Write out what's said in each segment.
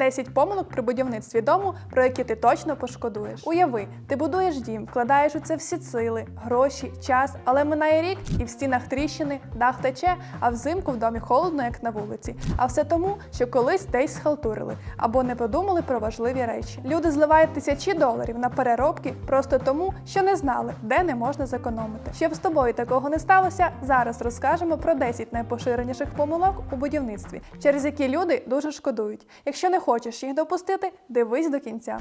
10 помилок при будівництві дому, про які ти точно пошкодуєш. Уяви, ти будуєш дім, вкладаєш у це всі сили, гроші, час, але минає рік, і в стінах тріщини, дах тече, а взимку в домі холодно, як на вулиці. А все тому, що колись десь схалтурили або не подумали про важливі речі. Люди зливають тисячі доларів на переробки просто тому, що не знали, де не можна зекономити. Щоб з тобою такого не сталося, зараз розкажемо про 10 найпоширеніших помилок у будівництві, через які люди дуже шкодують. Якщо не хочеш їх допустити, дивись до кінця.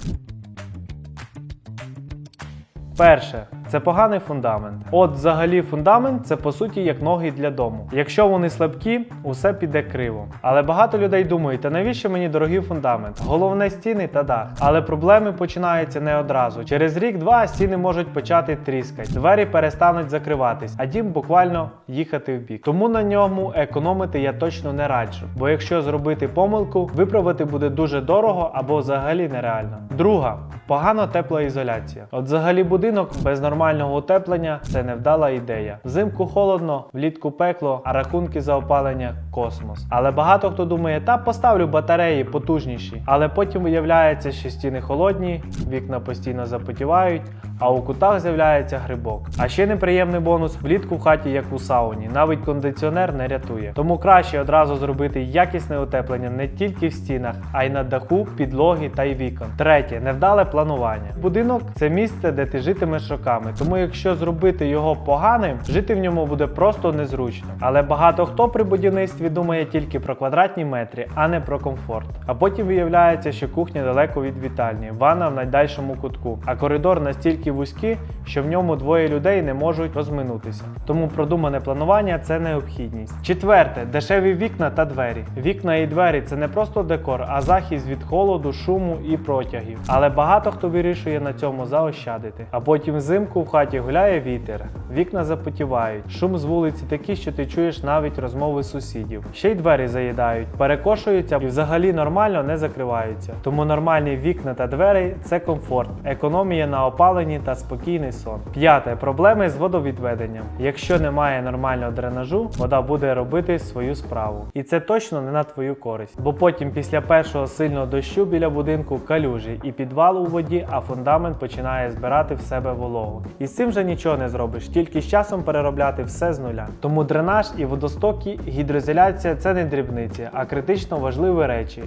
Перше це поганий фундамент. От взагалі фундамент це по суті як ноги для дому. Якщо вони слабкі, усе піде криво. Але багато людей думають, та навіщо мені дорогий фундамент? Головне стіни та дах. Але проблеми починаються не одразу. Через рік-два стіни можуть почати тріскати, двері перестануть закриватись, а дім буквально їхати в бік. Тому на ньому економити я точно не раджу. Бо якщо зробити помилку, виправити буде дуже дорого або взагалі нереально. Друга погана теплоізоляція. От взагалі будинок без нормального утеплення це невдала ідея. Взимку холодно, влітку пекло, а рахунки за опалення космос. Але багато хто думає, та поставлю батареї потужніші. Але потім виявляється, що стіни холодні, вікна постійно запотівають, а у кутах з'являється грибок. А ще неприємний бонус влітку в хаті, як у сауні, навіть кондиціонер не рятує. Тому краще одразу зробити якісне утеплення не тільки в стінах, а й на даху, підлоги та й вікон. Третє невдале планування. Будинок це місце, де ти житимеш роками. Тому якщо зробити його поганим, жити в ньому буде просто незручно. Але багато хто при будівництві думає тільки про квадратні метри, а не про комфорт. А потім виявляється, що кухня далеко від вітальні, ванна в найдальшому кутку, а коридор настільки вузький, що в ньому двоє людей не можуть розминутися. Тому продумане планування це необхідність. Четверте дешеві вікна та двері. Вікна і двері це не просто декор, а захист від холоду, шуму і протягів. Але багато хто вирішує на цьому заощадити. А потім взимку в хаті гуляє вітер, вікна запотівають, шум з вулиці такий, що ти чуєш навіть розмови сусідів. Ще й двері заїдають, перекошуються і взагалі нормально не закриваються. Тому нормальні вікна та двері це комфорт, економія на опаленні та спокійний сон. П'яте проблеми з водовідведенням. Якщо немає нормального дренажу, вода буде робити свою справу. І це точно не на твою користь. Бо потім після першого сильного дощу біля будинку калюжі і підвал у воді, а фундамент починає збирати в себе вологу. І з цим же нічого не зробиш, тільки з часом переробляти все з нуля. Тому дренаж і водостоки, гідроізоляція це не дрібниці, а критично важливі речі.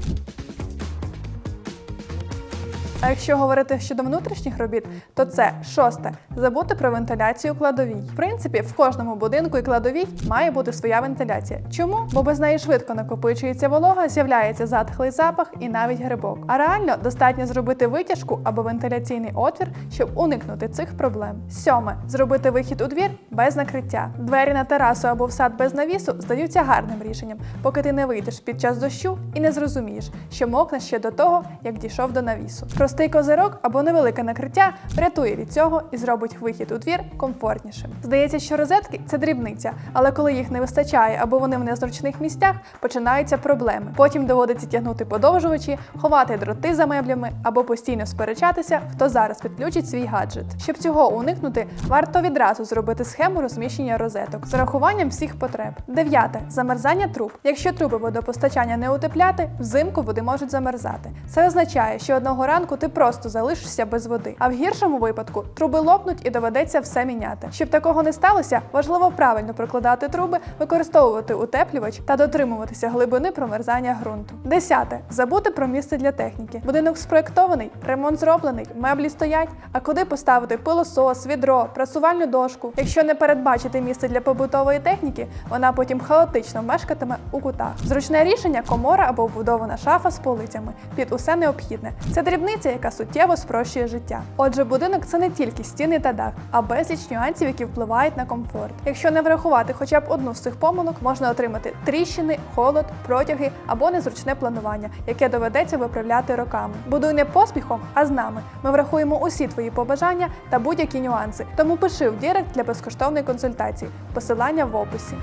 А якщо говорити щодо внутрішніх робіт, то це шосте забути про вентиляцію кладовій. В принципі, в кожному будинку і кладовій має бути своя вентиляція. Чому? Бо без неї швидко накопичується волога, з'являється затхлий запах і навіть грибок. А реально достатньо зробити витяжку або вентиляційний отвір, щоб уникнути цих проблем. Сьоме зробити вихід у двір без накриття. Двері на терасу або в сад без навісу здаються гарним рішенням, поки ти не вийдеш під час дощу і не зрозумієш, що мокне ще до того, як дійшов до навісу. Простий козирок або невелике накриття врятує від цього і зробить вихід у двір комфортнішим. Здається, що розетки це дрібниця, але коли їх не вистачає або вони в незручних місцях, починаються проблеми. Потім доводиться тягнути подовжувачі, ховати дроти за меблями або постійно сперечатися, хто зараз підключить свій гаджет. Щоб цього уникнути, варто відразу зробити схему розміщення розеток з урахуванням всіх потреб. Дев'яте замерзання труб. Якщо труби водопостачання не утепляти, взимку води можуть замерзати. Це означає, що одного ранку ти просто залишишся без води. А в гіршому випадку труби лопнуть і доведеться все міняти. Щоб такого не сталося, важливо правильно прокладати труби, використовувати утеплювач та дотримуватися глибини промерзання ґрунту. Десяте забути про місце для техніки. Будинок спроєктований, ремонт зроблений, меблі стоять. А куди поставити пилосос, відро, прасувальну дошку? Якщо не передбачити місце для побутової техніки, вона потім хаотично мешкатиме у кутах. Зручне рішення комора або вбудована шафа з полицями під усе необхідне. Це дрібниця, яка суттєво спрощує життя. Отже, будинок це не тільки стіни та дах, а безліч нюансів, які впливають на комфорт. Якщо не врахувати хоча б одну з цих помилок, можна отримати тріщини, холод, протяги або незручне планування, яке доведеться виправляти роками. Будуй не поспіхом, а з нами. Ми врахуємо усі твої побажання та будь-які нюанси. Тому пиши в Дірект для безкоштовної консультації. Посилання в описі.